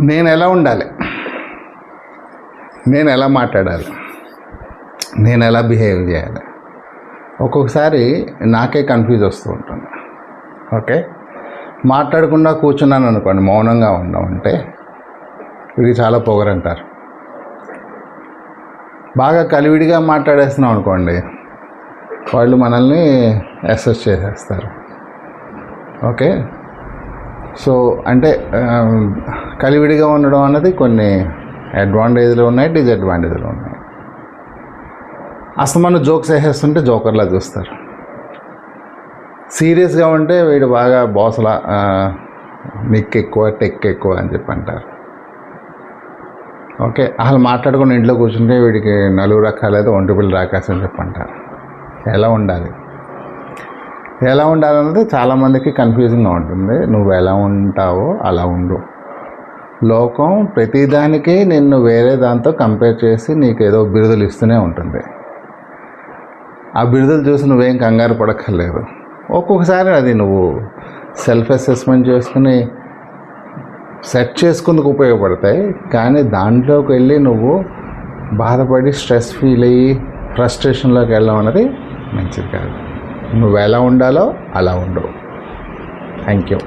నేను ఎలా ఉండాలి? నేను ఎలా మాట్లాడాలి? నేను ఎలా బిహేవ్ చేయాలి? ఒక్కొక్కసారి నాకే కన్ఫ్యూజ్ వస్తూ ఉంటుంది. ఓకే? మాట్లాడకుండా కూర్చున్నాను అనుకోండి మౌనంగా ఉన్నామంటే ఇది చాలా పొగరంటారు. బాగా కలివిడిగా మాట్లాడేస్తున్నాం అనుకోండి వాళ్ళు మనల్ని అసెస్ చేసేస్తారు. ఓకే? సో అంటే um, కలివిడిగా ఉండడం అన్నది కొన్ని అడ్వాంటేజ్లు ఉన్నాయి డిసడ్వాంటేజ్లు ఉన్నాయి. అసలు మనం జోక్స్ వేసేస్తుంటే జోకర్లా చూస్తారు. సీరియస్గా ఉంటే వీడు బాగా బాసులా నిక్ ఎక్కువ టెక్ ఎక్కువ అని చెప్పి అంటారు. ఓకే అసలు మాట్లాడుకుని ఇంట్లో కూర్చుంటే వీడికి నలుగురు రకాలేదు ఒంటి పిల్లలు రాకాశం అని చెప్పి అంటారు. ఎలా ఉండాలి? ఎలా ఉండాలన్నది చాలామందికి కన్ఫ్యూజింగ్గా ఉంటుంది. నువ్వు ఎలా ఉంటావో అలా ఉండు. లోకం ప్రతిదానికి నిన్ను వేరే దాంతో కంపేర్ చేసి నీకు ఏదో బిరుదులు ఇస్తూనే ఉంటుంది. ఆ బిరుదులు చూసి నువ్వేం కంగారు పడక్కర్లేదు. ఒక్కొక్కసారి అది నువ్వు సెల్ఫ్ అసెస్మెంట్ చేసుకుని సెట్ చేసుకుందుకు ఉపయోగపడతాయి. కానీ దాంట్లోకి వెళ్ళి నువ్వు బాధపడి స్ట్రెస్ ఫీల్ అయ్యి ఫ్రస్ట్రేషన్లోకి వెళ్ళడం అనేది మంచిది కాదు. నువ్వు ఎలా ఉండాలో అలా ఉండు థ్యాంక్ యూ